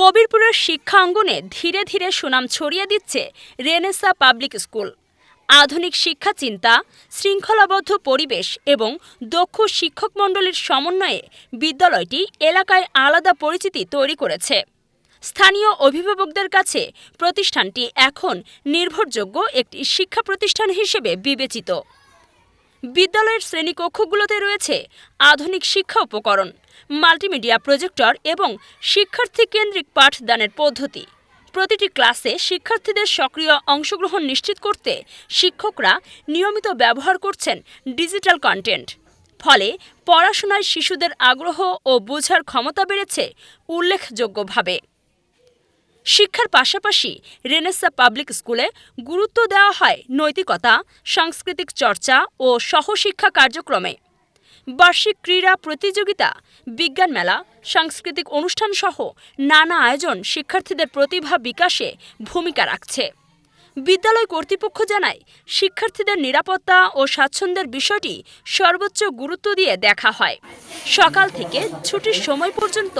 কবিরপুরের শিক্ষা অঙ্গনে ধীরে ধীরে সুনাম ছড়িয়ে দিচ্ছে রেনেসা পাবলিক স্কুল। আধুনিক শিক্ষা চিন্তা, শৃঙ্খলাবদ্ধ পরিবেশ এবং দক্ষ শিক্ষক মণ্ডলীর সমন্বয়ে বিদ্যালয়টি এলাকায় আলাদা পরিচিতি তৈরি করেছে। স্থানীয় অভিভাবকদের কাছে প্রতিষ্ঠানটি এখন নির্ভরযোগ্য একটি শিক্ষা প্রতিষ্ঠান হিসেবে বিবেচিত। বিদ্যালয়ের শ্রেণীকক্ষগুলোতে রয়েছে আধুনিক শিক্ষা উপকরণ, মাল্টিমিডিয়া প্রজেক্টর এবং শিক্ষার্থী কেন্দ্রিক পাঠদানের পদ্ধতি। প্রতিটি ক্লাসে শিক্ষার্থীদের সক্রিয় অংশগ্রহণ নিশ্চিত করতে শিক্ষকরা নিয়মিত ব্যবহার করছেন ডিজিটাল কন্টেন্ট। ফলে পড়াশোনায় শিশুদের আগ্রহ ও বোঝার ক্ষমতা বেড়েছে উল্লেখযোগ্যভাবে। শিক্ষার পাশাপাশি রেনেসা পাবলিক স্কুলে গুরুত্ব দেওয়া হয় নৈতিকতা, সাংস্কৃতিক চর্চা ও সহশিক্ষা কার্যক্রমে। বার্ষিক ক্রীড়া প্রতিযোগিতা, বিজ্ঞান মেলা, সাংস্কৃতিক অনুষ্ঠান সহ নানা আয়োজন শিক্ষার্থীদের প্রতিভা বিকাশে ভূমিকা রাখছে। বিদ্যালয় কর্তৃপক্ষ জানায়, শিক্ষার্থীদের নিরাপত্তা ও স্বাচ্ছন্দ্যের বিষয়টি সর্বোচ্চ গুরুত্ব দিয়ে দেখা হয়। সকাল থেকে ছুটির সময় পর্যন্ত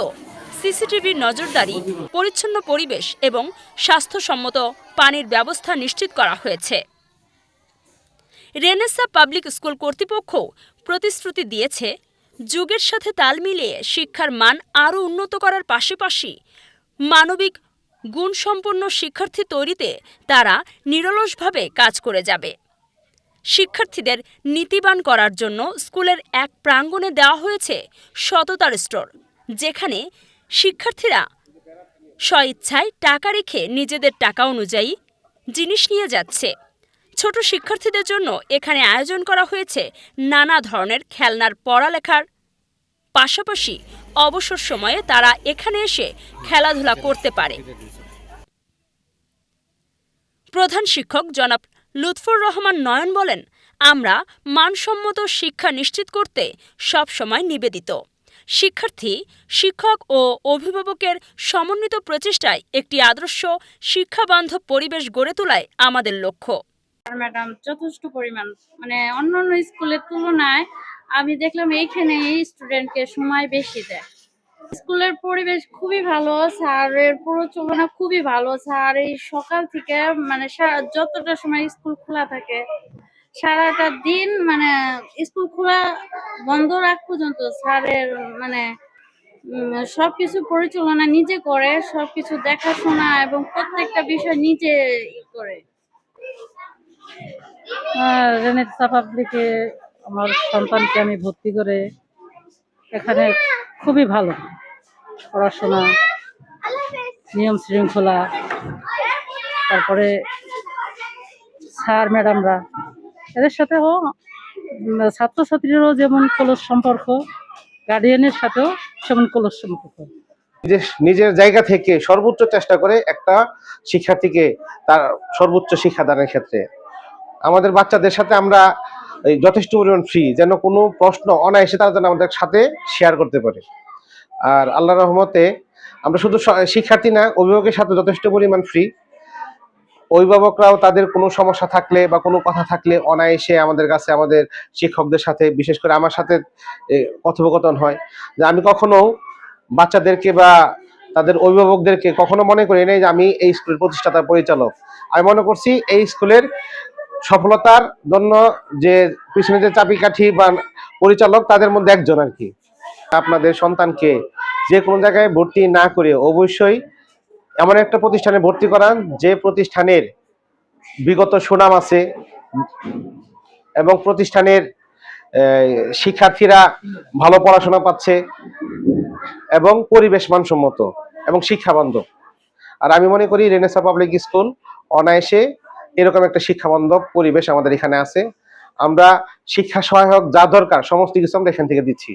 সিসিটিভির নজরদারি, পরিচ্ছন্ন পরিবেশ এবং স্বাস্থ্যসম্মত পানির ব্যবস্থা নিশ্চিত করা হয়েছে। রেনেসা পাবলিক স্কুল কর্তৃপক্ষ প্রতিশ্রুতি দিয়েছে, যুগের সাথে তাল মিলিয়ে শিক্ষার মান আরও উন্নত করার পাশাপাশি মানবিক গুণসম্পন্ন শিক্ষার্থী তৈরিতে তারা নিরলসভাবে কাজ করে যাবে। শিক্ষার্থীদের নীতিবান করার জন্য স্কুলের এক প্রাঙ্গণে দেওয়া হয়েছে সততার স্টোর, যেখানে শিক্ষার্থীরা স্বইচ্ছায় টাকা রেখে নিজেদের টাকা অনুযায়ী জিনিস নিয়ে যাচ্ছে। ছোট শিক্ষার্থীদের জন্য এখানে আয়োজন করা হয়েছে নানা ধরনের খেলনার পড়ালেখার পাশাপাশি অবসর সময়ে তারা এখানে এসে খেলাধুলা করতে পারে। প্রধান শিক্ষক জনাব লুৎফর রহমান নয়ন বলেন, আমরা মানসম্মত শিক্ষা নিশ্চিত করতে সব সময় নিবেদিত। শিক্ষার্থী, শিক্ষক ও অভিভাবকের সমন্বিত প্রচেষ্টায় একটি আদর্শ শিক্ষাবান্ধব পরিবেশ গড়ে তোলাই আমাদের লক্ষ্য। ম্যাডাম, যথেষ্ট পরিমাণ মানে অন্য অন্য স্কুলের তুলনায় আমি দেখলাম এইখানে এই স্টুডেন্টকে সময় বেশি দেয়। স্কুলের পরিবেশ খুবই ভালো, স্যারের প্রচলনা খুবই ভালো, স্যার এই সকাল থেকে মানে যতটা সময় স্কুল খোলা থাকে সারাটা দিন মানে স্কুল খোলা বন্ধ রাখ পর্যন্ত স্যারের মানে উম, সবকিছু পরিচালনা নিজে করে সবকিছু দেখাশোনা এবং প্রত্যেকটা বিষয় নিজে করে। রেনেসা পাবলিকে আমার সন্তানকে আমি ভর্তি করে এখানে খুবই ভালো পড়াশোনা নিয়ম শৃঙ্খলা তারপরে স্যার ম্যাডামরা এদের সাথেও ছাত্রছাত্রীরও যেমন কলস সম্পর্ক গার্ডিয়ানের সাথেও সেমন কলস সম্পর্ক। নিজের জায়গা থেকে সর্বোচ্চ চেষ্টা করে একটা শিক্ষার্থীকে তার সর্বোচ্চ শিক্ষাদানের ক্ষেত্রে। আমাদের বাচ্চাদের সাথে আমরা যথেষ্ট পরিমাণ ফ্রি যেন কোনো প্রশ্ন অনায়াসে তারা যেন আমাদের সাথে শেয়ার করতে পারে। আর আল্লাহ রহমতে আমরা শুধু শিক্ষার্থী না, অভিভাবকের সাথে যথেষ্ট পরিমাণ ফ্রি অভিভাবকরাও তাদের কোনো সমস্যা থাকলে বা কোনো কথা থাকলে অনায়াসে আমাদের কাছে আমাদের শিক্ষকদের সাথে, বিশেষ করে আমার সাথে কথোপকথন হয়। যে আমি কখনো বাচ্চাদেরকে বা তাদের অভিভাবকদেরকে কখনো মনে করি নাই যে আমি এই স্কুলের প্রতিষ্ঠাতা পরিচালক। আমি মনে করছি এই স্কুলের সফলতার জন্য যে পিছনে যে চাবিকাঠি বা পরিচালক তাদের মধ্যে একজন আর কি। আপনাদের সন্তানকে যে কোনো জায়গায় ভর্তি না করে অবশ্যই এমন একটা প্রতিষ্ঠানে ভর্তি করান, যে প্রতিষ্ঠানের বিগত সুনাম আছে এবং প্রতিষ্ঠানের শিক্ষার্থীরা ভালো পড়াশোনা পাচ্ছে এবং পরিবেশ মানসম্মত এবং শিক্ষা বান্ধব আর আমি মনে করি রেনেসা পাবলিক স্কুল অনায়াসে এরকম একটা শিক্ষা বান্ধব পরিবেশ আমাদের এখানে আছে। আমরা শিক্ষা সহায়ক যা দরকার, সমস্ত কিছু আমরা এখান থেকে দিচ্ছি।